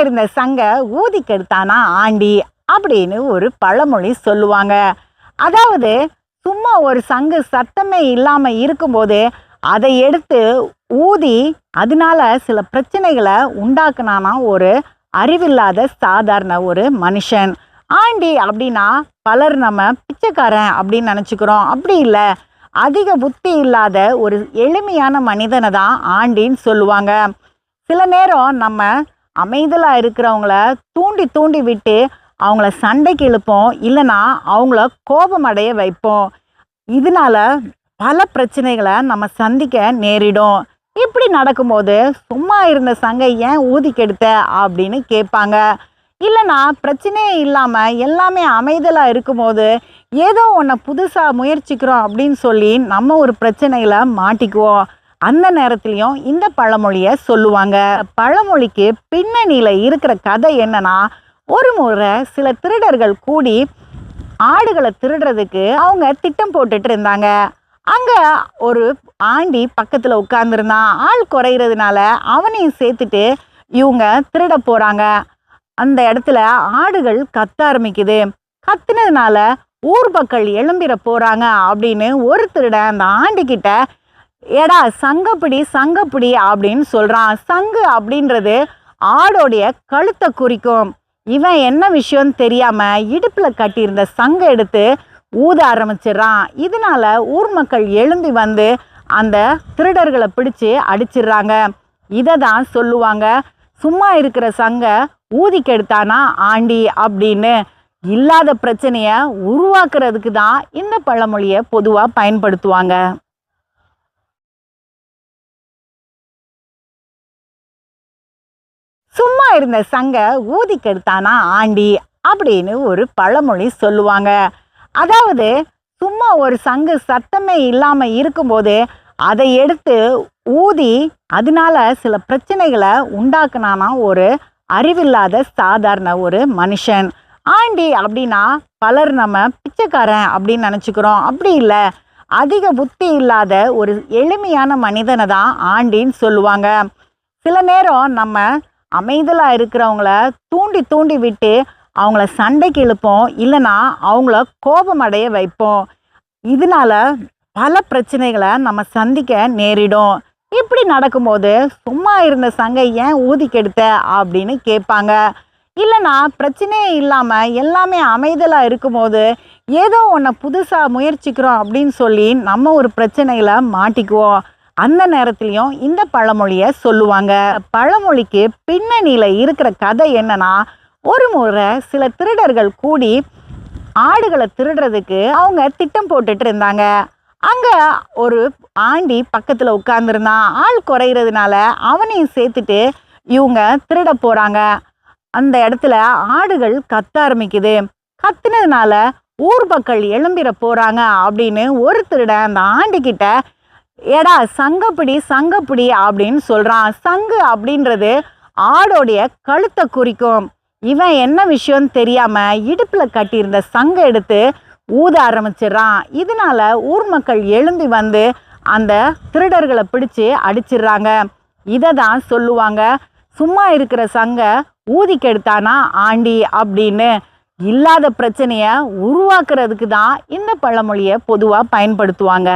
இருந்த சங்க ஊதி கெடுத்தானா ஆண்டி அப்படின்னு ஒரு பழமொழி சொல்லுவாங்க. அதாவது சும்மா ஒரு சங்கு சத்தமே இல்லாமல் இருக்கும்போது அதை எடுத்து ஊதி அதனால சில பிரச்சனைகளை உண்டாக்குனானா ஒரு அறிவில்லாத சாதாரண ஒரு மனுஷன். ஆண்டி அப்படின்னா பலர் நம்ம பிச்சைக்காரன் அப்படின்னு நினச்சிக்கிறோம். அப்படி இல்லை. அதிக புத்தி இல்லாத ஒரு எளிமையான மனிதனை தான் ஆண்டின்னு சொல்லுவாங்க. சில நேரம் நம்ம அமைதலாக இருக்கிறவங்கள தூண்டி தூண்டி விட்டு அவங்கள சண்டைக்கு இழுப்போம் இல்லைன்னா அவங்கள கோபம் அடைய வைப்போம். இதனால பல பிரச்சனைகளை நம்ம சந்திக்க நேரிடும். இப்படி நடக்கும்போது சும்மா இருந்த சங்கை ஏன் ஊதி கெடுத்த அப்படின்னு கேட்பாங்க. இல்லைன்னா பிரச்சனையே இல்லாமல் எல்லாமே அமைதலாக இருக்கும்போது ஏதோ ஒன்றை புதுசாக முயற்சிக்கிறோம் அப்படின்னு சொல்லி நம்ம ஒரு பிரச்சனையில் மாட்டிக்குவோம். அந்த நேரத்துலையும் இந்த பழமொழியை சொல்லுவாங்க. பழமொழிக்கு பின்னணியில் இருக்கிற கதை என்னன்னா ஒரு முறை சில திருடர்கள் கூடி ஆடுகளை திருடுறதுக்கு அவங்க திட்டம் போட்டுட்டு இருந்தாங்க. அங்கே ஒரு ஆண்டி பக்கத்தில் உட்காந்துருந்தான் ஆள் குறையிறதுனால அவனையும் சேர்த்துட்டு இவங்க திருட போகிறாங்க அந்த இடத்துல ஆடுகள் கத்த ஆரம்பிக்குது. கத்துனதுனால ஊர் மக்கள் எழும்பிட போகிறாங்க அப்படின்னு ஒரு திருடன் அந்த ஆண்டிக்கிட்ட ஏடா சங்கப்பிடி சங்கப்பிடி அப்படின்னு சொல்கிறான் சங்கு அப்படின்றது ஆடோடைய கழுத்தை குறிக்கும். இவன் என்ன விஷயம்னு தெரியாமல் இடுப்பில் கட்டியிருந்த சங்கை எடுத்து ஊத ஆரம்பிச்சிடுறான். இதனால ஊர் மக்கள் எழும்பி வந்து அந்த திருடர்களை பிடிச்சு அடிச்சிடுறாங்க. இதை தான் சொல்லுவாங்க சும்மா இருக்கிற சங்க ஊதி கெடுத்தானா ஆண்டி? அப்படின்னு. இல்லாத பிரச்சனைய உருவாக்குறதுக்கு தான் இந்த பழமொழியை பொதுவாக பயன்படுத்துவாங்க. சும்மா இருந்த சங்க ஊதி கெடுத்தானா ஆண்டி அப்படின்னு ஒரு பழமொழி சொல்லுவாங்க. அதாவது சும்மா ஒரு சங்கு சத்தமே இல்லாமல் இருக்கும்போது அதை எடுத்து ஊதி அதனால சில பிரச்சனைகளை உண்டாக்குனானா ஒரு அறிவில்லாத சாதாரண ஒரு மனுஷன். ஆண்டி அப்படின்னா பலர் நம்ம பிச்சைக்காரன் அப்படின்னு நினச்சிக்கிறோம். அப்படி இல்லை. அதிக புத்தி இல்லாத ஒரு எளிமையான மனிதனை தான் ஆண்டின்னு சொல்லுவாங்க. சில நேரம் நம்ம அமைதலாக இருக்கிறவங்கள தூண்டி தூண்டி விட்டு அவங்கள சண்டைக்கு இழுப்போம். இல்லைன்னா அவங்கள கோபம் அடைய வைப்போம். இதனால பல பிரச்சனைகளை நம்ம சந்திக்க நேரிடும். இப்படி நடக்கும்போது சும்மா இருந்த சங்கை ஏன் ஊதி கெடுத்த அப்படின்னு கேட்பாங்க. இல்லைன்னா பிரச்சனையே இல்லாமல் எல்லாமே அமைதலாக இருக்கும்போது ஏதோ ஒன்றை புதுசாக முயற்சிக்கிறோம் அப்படின்னு சொல்லி நம்ம ஒரு பிரச்சனையில் மாட்டிக்குவோம். அந்த நேரத்துலையும் இந்த பழமொழியை சொல்லுவாங்க. பழமொழிக்கு பின்னணியில் இருக்கிற கதை என்னன்னா ஒரு முறை சில திருடர்கள் கூடி ஆடுகளை திருடுறதுக்கு அவங்க திட்டம் போட்டுட்டு இருந்தாங்க. அங்கே ஒரு ஆண்டி பக்கத்தில் உட்காந்துருந்தான் ஆள் குறையிறதுனால அவனையும் சேர்த்துட்டு இவங்க திருட போகிறாங்க அந்த இடத்துல ஆடுகள் கத்த ஆரம்பிக்குது. கத்துனதுனால ஊர் மக்கள் எழும்பிட போகிறாங்க அப்படின்னு ஒரு திருடன் அந்த ஆண்டிக்கிட்ட ஏடா சங்கப்பிடி சங்கப்பிடி அப்படின்னு சொல்கிறான் சங்கு அப்படின்றது ஆடோடைய கழுத்தை குறிக்கும். இவன் என்ன விஷயம்னு தெரியாமல் இடுப்பில் கட்டியிருந்த சங்கை எடுத்து ஊத ஆரம்பிச்சிடுறான். இதனால ஊர் மக்கள் எழும்பி வந்து அந்த திருடர்களை பிடிச்சு அடிச்சிடுறாங்க. இதை தான் சொல்லுவாங்க சும்மா இருக்கிற சங்க ஊதி கெடுத்தானா ஆண்டி? அப்படின்னு. இல்லாத பிரச்சனையை உருவாக்குறதுக்கு தான் இந்த பழமொழியை பொதுவாக பயன்படுத்துவாங்க.